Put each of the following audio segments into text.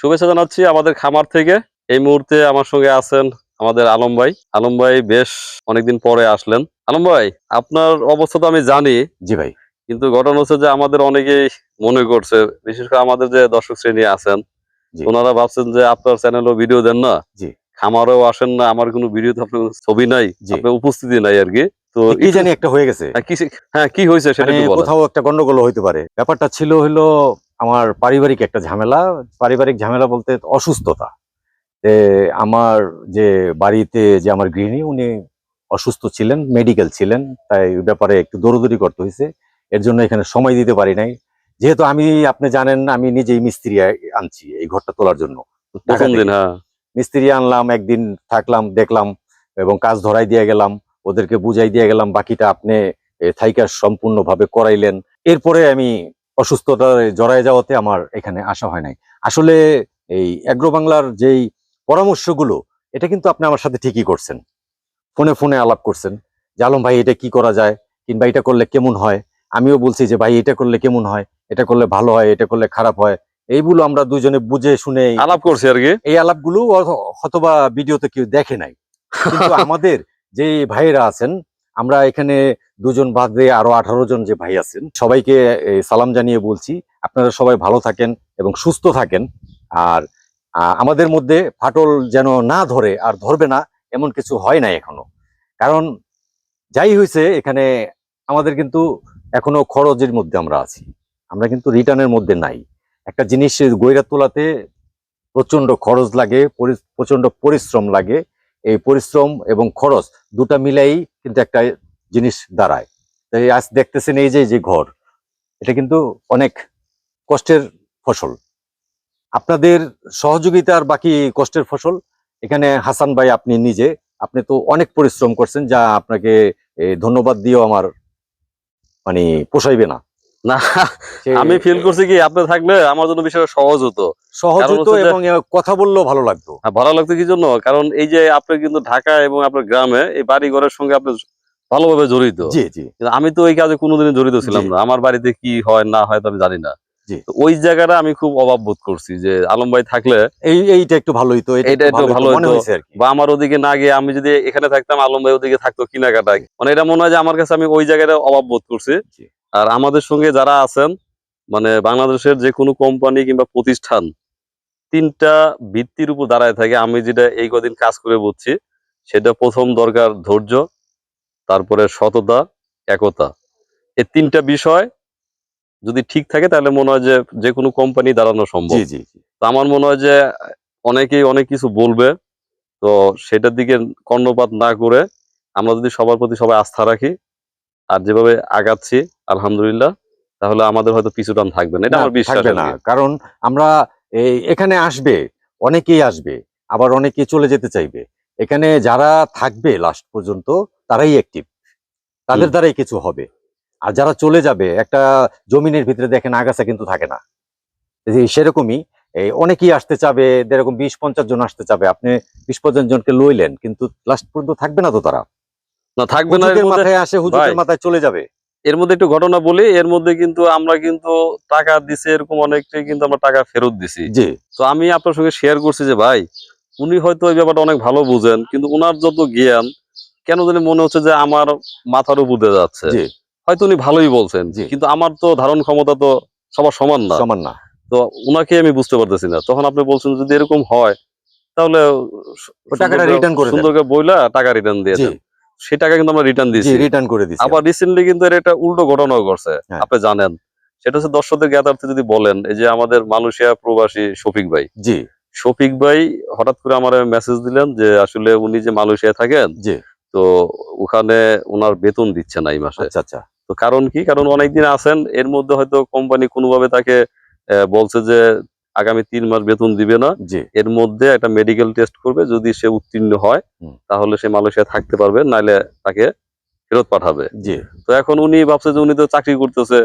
শুভেচ্ছা জানাচ্ছি আমাদের খামার থেকে। এই মুহূর্তে আমার সঙ্গে আছেন আমাদের আলম ভাই। আলম ভাই বেশ অনেকদিন পরে আসলেন। আলম ভাই আপনার অবস্থা তো আমি জানি। জি ভাই। কিন্তু ঘটনা হচ্ছে যে আমাদের অনেকেই মনে করছে বিশেষ করে আমাদের যে দর্শক শ্রেণি আছেন ওনারা ভাবছেন যে আপনার চ্যানেলও ভিডিও দেন না। জি। খামারেও আসেন না আমার কোনো ভিডিওতে আপনার ছবি নাই। আপনার উপস্থিতি নাই আর কি। তো একটু- জানি একটা হয়ে গেছে। হ্যাঁ, কি- হ্যাঁ হয়েছে সেটা মানে কোথাও একটা গন্ডগোল হইতে পারে। ব্যাপারটা ছিল হলো আমার পারিবারিক একটা ঝামেলা। পারিবারিক ঝামেলা বলতে অসুস্থতা। আমার যে বাড়িতে যে আমার গৃহিণী উনি অসুস্থ ছিলেন মেডিকেল ছিলেন তাই ওই ব্যাপারে একটু দৌড়দৌড়ি করতে হয়েছে। এর জন্য এখানে সময় দিতে পারি নাই। যেহেতু আমি আপনি জানেন আমি নিজেই মিস্ত্রি আনছি এই ঘরটা তোলার জন্য। হ্যাঁ। মিস্ত্রি আনলাম একদিন থাকলাম দেখলাম এবং কাজ ধরাই দিয়ে গেলাম ওদেরকে বুঝাই দিয়ে গেলাম বাকিটা আপনি থাইকা সম্পূর্ণভাবে করাইলেন। এরপরে আমি অসুস্থতা জড়ায় যাওয়াতে আমার এখানে আসা হয় নাই। আসলে এই অ্যাগ্রো বাংলার যেই পরামর্শগুলো এটা কিন্তু আপনি আমার সাথে ঠিকই করছেন। ফোনে ফোনে আলাপ করছেন যে আলম ভাই এটা কি করা যায়? কিংবা এটা করলে কেমন হয়? আমিও বলছি যে ভাই এটা করলে কেমন হয়? এটা করলে ভালো হয় এটা করলে খারাপ হয়? এইগুলো আমরা দুজনে বুঝে শুনে আলাপ করছি আর কি। এই আলাপগুলো হয়তোবা ভিডিওতে কেউ দেখে নাই। কিন্তু আমাদের যে ভাইয়েরা আছেন আমরা এখানে দুজন বাদ দিয়ে আরও আঠারো জন যে ভাই আছেন, সবাইকে সালাম জানিয়ে বলছি। আপনারা সবাই ভালো থাকেন এবং সুস্থ থাকেন। আর আমাদের মধ্যে ফাটল যেন না ধরে আর ধরবে না, এমন কিছু হয় না এখনও। কারণ, যাই হয়েছে এখানে আমাদের কিন্তু এখনও খরচের মধ্যে আমরা আছি। আমরা কিন্তু রিটার্নের মধ্যে নাই। একটা জিনিস গইরা তোলাতে প্রচণ্ড খরচ লাগে, পরি- প্রচণ্ড পরিশ্রম লাগে। এই পরিশ্রম এবং খরচ দুটা মিলাই কিন্তু একটা জিনিস দাঁড়ায়। তাই আজ দেখতেছেন এই যে যে ঘর, এটা কিন্তু অনেক কষ্টের ফসল। আপনাদের সহযোগিতার বাকি কষ্টের ফসল, এখানে হাসান ভাই আপনি নিজে, আপনি তো অনেক পরিশ্রম করছেন, যা আপনাকে ধন্যবাদ দিয়েও আমার মানে পোষাইবে না। না আমি ফিল করছি কি আপনি থাকলে আমার জন্য বিষয়টা সহজ হতো। সহজ হতো এবং কথা বললেও ভালো লাগতো। ভালো লাগতো কি জন্য? কারণ এই যে আপনি কিন্তু ঢাকা এবং আপনার গ্রামে এই বাড়ি ঘরের সঙ্গে আপনি ভালোভাবে জড়িত। জি জি। আমি তো ওই কাজে কোনোদিনই জড়িত ছিলাম না। আমার বাড়িতে কি হয় না হয় তো আমি জানি না। তো ওই জায়গাটা আমি খুব অভাব বোধ করছি যে আলম ভাই থাকলে এই এইটা একটু ভালো হইতো এটা একটু ভালো বা আমার ওদিকে না গিয়ে আমি যদি এখানে থাকতাম আলম ভাই ওদিকে থাকতো কিনাকাটায়। মানে এটা মনে হয় যে আমার কাছে আমি ওই জায়গাটা অভাব বোধ করছি। আর আমাদের সঙ্গে যারা আছেন মানে বাংলাদেশের যে কোনো কোম্পানি কিংবা প্রতিষ্ঠান তিনটা ভিত্তির উপর দাঁড়ায় থাকে। আমি যেটা এই কদিন কাজ করে বুঝছি সেটা প্রথম দরকার ধৈর্য তারপরে সততা একতা। এই তিনটা বিষয় যদি ঠিক থাকে তাহলে মনে হয় যে যে কোনো কোম্পানি দাঁড়ানো সম্ভব। জি জি জি। তো আমার মনে হয় যে অনেকেই অনেক কিছু বলবে তো সেটার দিকে কর্ণপাত না করে আমরা যদি সবার প্রতি সবাই আস্থা রাখি আর যেভাবে আগাচ্ছি আলহামদুলিল্লাহ তাহলে আমাদের হয়তো পিছু টান থাকবে না। এটা আমার বিশ্বাস না। কারণ আমরা এই এখানে আসবে অনেকেই আসবে আবার অনেকেই চলে যেতে চাইবে। এখানে যারা থাকবে লাস্ট পর্যন্ত তারাই অ্যাক্টিভ তাদের দ্বারাই কিছু হবে। আর যারা চলে যাবে একটা জমিনের ভিতরে দেখেন আগাছা কিন্তু থাকে না। সেরকমই এই অনেকেই আসতে চাবে এরকম বিশ পঞ্চাশ জন আসতে চাবে। আপনি বিশ পঞ্চাশ জনকে লইলেন কিন্তু লাস্ট পর্যন্ত থাকবে না তো তারা। না থাকবে না এর মাথায় আসে হুজুরের মাথায় চলে যাবে। এর মধ্যে একটু ঘটনা বলি এর মধ্যে কিন্তু আমরা কিন্তু টাকা দিছি এরকম অনেকটাই কিন্তু আমরা টাকা ফেরত দিছি। জি। তো আমি আপনার সঙ্গে শেয়ার করছি যে ভাই উনি হয়তো এই ব্যাপারটা অনেক ভালো বুঝেন কিন্তু উনার যত জ্ঞান কেন জানি মনে হচ্ছে যে আমার মাথার উপর দিয়ে যাচ্ছে। জি। হয়তো উনি ভালোই বলছেন। কিন্তু আমার তো ধারণ ক্ষমতা তো সবার সমান না। সমান না। তো উনাকে আমি বুঝতে পারতেছি না। তখন আপনি বলছেন যদি এরকম হয় তাহলে টাকাটা সুন্দর- return করে সুন্দরকে বইলা টাকা রিটার্ন দিয়ে জি দেন সেই টাকা কিন্তু আমরা রিটার্ন দিয়েছি। রিটার্ন করে দিচ্ছি আবার রিসেন্টলি কিন্তু এর একটা উল্টো ঘটনাও ঘটছে হ্যাঁ। আপনি জানেন। সেটা হচ্ছে দর্শকদের জ্ঞাতার্থে যদি বলেন এই যে আমাদের মালয়েশিয়া প্রবাসী শফিক ভাই। জি। শফিক ভাই হঠাৎ করে আমার মেসেজ দিলেন যে আসলে উনি যে মালয়েশিয়া থাকেন জি। তো ওখানে ওনার বেতন দিচ্ছে না এই মাসে। আচ্ছা আচ্ছা। তো কারণ কি? কারণ অনেকদিন আছেন এর মধ্যে হয়তো কোম্পানি কোনোভাবে তাকে বলছে যে আগামী তিন মাস বেতন দিবে না। এর মধ্যে একটা মেডিকেল টেস্ট করবে যদি সে উত্তীর্ণ হয় তাহলে সে মালয়েশিয়া থাকতে পারবে নাইলে তাকে ফেরত পাঠাবে। জি। তো এখন উনি ভাবছে যে উনি তো চাকরি করতেছে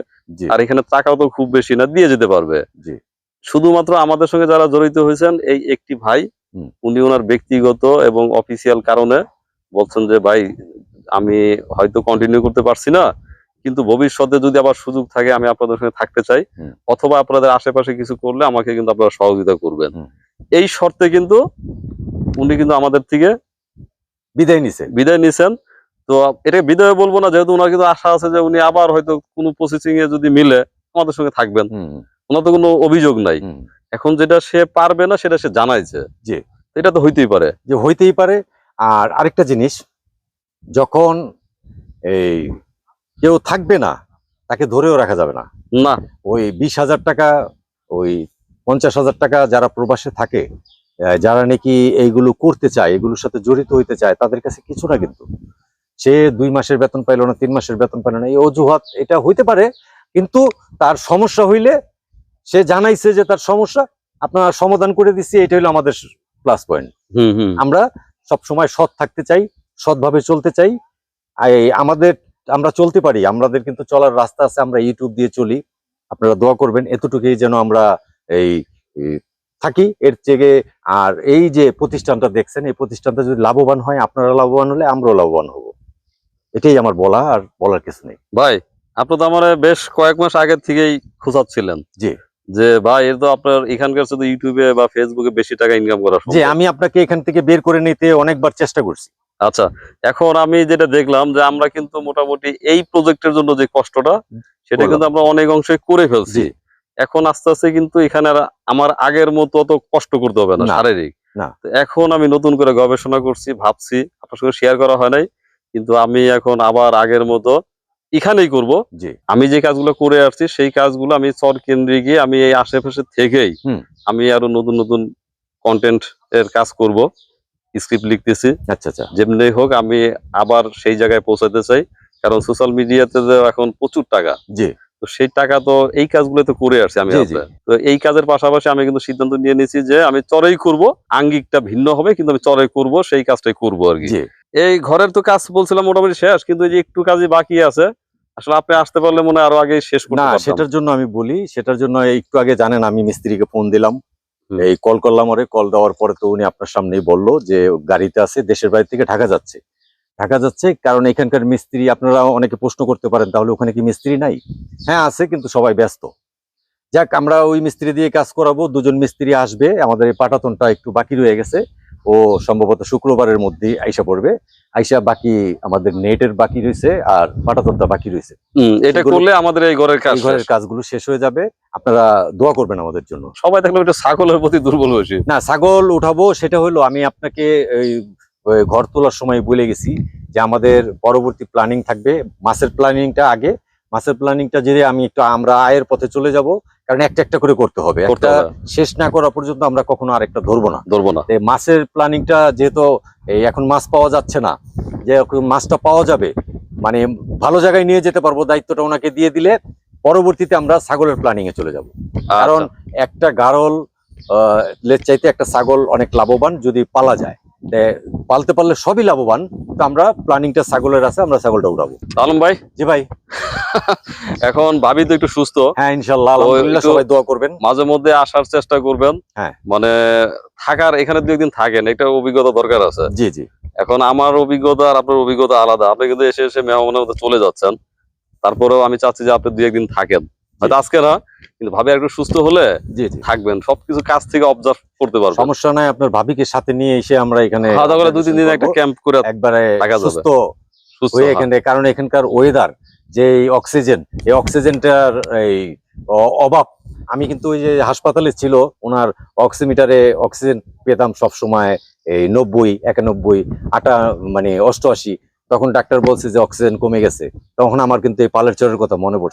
আর এখানে টাকাও তো খুব বেশি না দিয়ে যেতে পারবে। জি। শুধুমাত্র আমাদের সঙ্গে যারা জড়িত হয়েছেন এই একটি ভাই উনি ওনার ব্যক্তিগত এবং অফিসিয়াল কারণে বলছেন যে ভাই আমি হয়তো কন্টিনিউ করতে পারছি না কিন্তু ভবিষ্যতে যদি আবার সুযোগ থাকে আমি আপনাদের সঙ্গে থাকতে চাই। অথবা আপনাদের আশেপাশে কিছু করলে আমাকে কিন্তু আপনারা সহযোগিতা করবেন। এই শর্তে কিন্তু উনি কিন্তু আমাদের থেকে বিদায় নিছে বিদায় নিছেন। তো এটা বিদায় বলব না যেহেতু ওনার কিন্তু আশা আছে যে উনি আবার হয়তো কোনো প্রসেসিং এ যদি মিলে আমাদের সঙ্গে থাকবেন। ওনার তো কোনো অভিযোগ নাই। এখন যেটা সে পারবে না সেটা সে জানাইছে। যে এটা তো হইতেই পারে। যে হইতেই পারে। আর আরেকটা জিনিস যখন এই কেউ থাকবে না তাকে ধরেও রাখা যাবে না। না। ওই বিশ হাজার টাকা ওই পঞ্চাশ হাজার টাকা যারা প্রবাসে থাকে যারা নাকি এইগুলো করতে চায় এগুলোর সাথে জড়িত হইতে চায় তাদের কাছে কিছু না কিন্তু। সে দুই মাসের বেতন পাইলো না তিন মাসের বেতন পাইলো না এই অজুহাত এটা হইতে পারে কিন্তু তার সমস্যা হইলে সে জানাইছে যে তার সমস্যা আপনার সমাধান করে দিচ্ছি এটা হলো আমাদের প্লাস পয়েন্ট। আমরা সব সময় সৎ থাকতে চাই সৎভাবে চলতে চাই আমাদের আমরা চলতে পারি আমাদের কিন্তু চলার রাস্তা আছে আমরা ইউটিউব দিয়ে চলি। আপনারা দোয়া করবেন এতটুকুই যেন আমরা এই থাকি। এর থেকে আর এই যে প্রতিষ্ঠানটা দেখছেন এই প্রতিষ্ঠানটা যদি লাভবান হয় আপনারা লাভবান হলে আমরাও লাভবান হব। এটাই আমার বলা আর বলার কিছু নেই। ভাই আপনি তো আমার বেশ কয়েক মাস আগের থেকেই খোঁচাচ্ছিলেন জি। যে ভাই এর তো আপনার এখানকার শুধু ইউটিউবে বা ফেসবুকে বেশি টাকা ইনকাম করা যে সম্ভব। আমি আপনাকে এখান থেকে বের করে নিতে অনেকবার চেষ্টা করছি। আচ্ছা এখন আমি যেটা দেখলাম যে আমরা কিন্তু মোটামুটি এই প্রজেক্টের জন্য যে কষ্টটা সেটা কিন্তু আমরা অনেক অংশে করে ফেলছি। এখন আস্তে আস্তে কিন্তু এখানে আমার আগের মতো অত কষ্ট করতে হবে না শারীরিক। না। এখন আমি নতুন করে গবেষণা করছি ভাবছি আপনার সঙ্গে শেয়ার করা হয় নাই কিন্তু আমি এখন আবার আগের মতো এখানেই করব। জি। আমি যে কাজগুলো করে আসছি সেই কাজগুলো আমি চর কেন্দ্রে গিয়ে আমি এই আশেপাশে থেকেই আমি আরও নতুন নতুন কন্টেন্ট এর কাজ করব। স্ক্রিপ্ট লিখতেছি। আচ্ছা আচ্ছা। যেমনি হোক আমি আবার সেই জায়গায় পৌঁছাতে চাই। কারণ সোশ্যাল মিডিয়াতে এখন প্রচুর টাকা। জি। তো সেই টাকা তো এই কাজগুলো তো করে আসছি আমি। তো এই কাজের পাশাপাশি আমি কিন্তু সিদ্ধান্ত নিয়ে নিয়েছি যে আমি চরেই করব। আঙ্গিকটা ভিন্ন হবে কিন্তু আমি চরে করব সেই কাজটাই করব আর কি। এই ঘরের তো কাজ বলছিলাম মোটামুটি শেষ কিন্তু এই যে একটু কাজই বাকি আছে আসলে আপনি আসতে পারলে মনে হয় আরও আগে শেষ করতে না সেটার জন্য আমি বলি সেটার জন্য একটু আগে জানেন আমি মিস্ত্রিকে ফোন দিলাম। এই কল করলাম ওরে, কল দেওয়ার পরে তো উনি আপনার সামনেই বলল যে গাড়িতে আছে, দেশের বাইরে থেকে ঢাকা যাচ্ছে। ঢাকা যাচ্ছে কারণ এখানকার মিস্ত্রি, আপনারা অনেকে প্রশ্ন করতে পারেন, তাহলে ওখানে কি মিস্ত্রি নাই? হ্যাঁ আছে, কিন্তু সবাই ব্যস্ত। যাক, আমরা ওই মিস্ত্রি দিয়ে কাজ করাবো, দুজন মিস্ত্রি আসবে, আমাদের এই পাটাতনটা একটু বাকি রয়ে গেছে। ও সম্ভবত শুক্রবারের মধ্যে আইসা পড়বে। আইসা বাকি আমাদের নেটের বাকি রয়েছে আর পাটাতনটা বাকি রয়েছে। এটা করলে আমাদের এই ঘরের কাজ ঘরের কাজগুলো শেষ হয়ে যাবে। আপনারা দোয়া করবেন আমাদের জন্য। সবাই থাকলে একটু ছাগলের প্রতি দুর্বল হয়েছে। না ছাগল উঠাবো সেটা হলো আমি আপনাকে এই ঘর তোলার সময় বলে গেছি যে আমাদের পরবর্তী প্ল্যানিং থাকবে। মাসের প্ল্যানিংটা আগে। মাসের প্ল্যানিংটা যদি আমি একটু আমরা আয়ের পথে চলে যাব কারণ একটা একটা করে করতে হবে। একটা শেষ না করা পর্যন্ত আমরা কখনো আরেকটা ধরবো না। ধরবো না। মাছের প্ল্যানিংটা যেহেতু এখন মাছ পাওয়া যাচ্ছে না যে মাছটা পাওয়া যাবে মানে ভালো জায়গায় নিয়ে যেতে পারব দায়িত্বটা ওনাকে দিয়ে দিলে পরবর্তীতে আমরা ছাগলের প্ল্যানিং এ চলে যাব। কারণ আচ্ছা, একটা গারল আহ, লেজ চাইতে একটা ছাগল অনেক লাভবান যদি পালা যায়। পালতে পারলে সবই লাভবান তো আমরা প্ল্যানিংটা ছাগলের আছে আমরা ছাগলটা উড়াবো। আলম ভাই। জি ভাই। এখন ভাবি তো একটু সুস্থ। হ্যাঁ ইনশাল্লাহ আলহামদুলিল্লাহ সবাই দোয়া করবেন। মাঝে মধ্যে আসার চেষ্টা করবেন। হ্যাঁ। মানে থাকার এখানে দু একদিন থাকেন একটা অভিজ্ঞতা দরকার আছে। জি জি। এখন আমার অভিজ্ঞতা আর আপনার অভিজ্ঞতা আলাদা। আপনি কিন্তু এসে এসে মেহমানের মধ্যে চলে যাচ্ছেন। তারপরেও আমি চাচ্ছি যে আপনি দু একদিন থাকেন। হয়তো আজকে না কিন্তু ভাবি একটু সুস্থ হলে জি জি। থাকবেন। সবকিছু কাজ থেকে অবজার্ভ করতে পারবেন। সমস্যা নাই আপনার ভাবিকে সাথে নিয়ে এসে আমরা এখানে খাওয়া দাওয়া করে দুই তিন দিন একটা ক্যাম্প করে একবারে সুস্থ সুস্থ হয়ে হ্যাঁ। এখানে কারণ এখানকার ওয়েদার যে অক্সিজেন এই অক্সিজেনটার এই অভাব। আমি কিন্তু ওই যে হাসপাতালে ছিল, ওনার অক্সিমিটারে অক্সিজেন পেতাম সবসময় এই নব্বই, একানব্বই, আটা মানে অষ্টআশি। তখন ডাক্তার বলছে যে অক্সিজেন কমে গেছে। তখন আমার কিন্তু এই পালের চরের কথা মনে পড়ছে।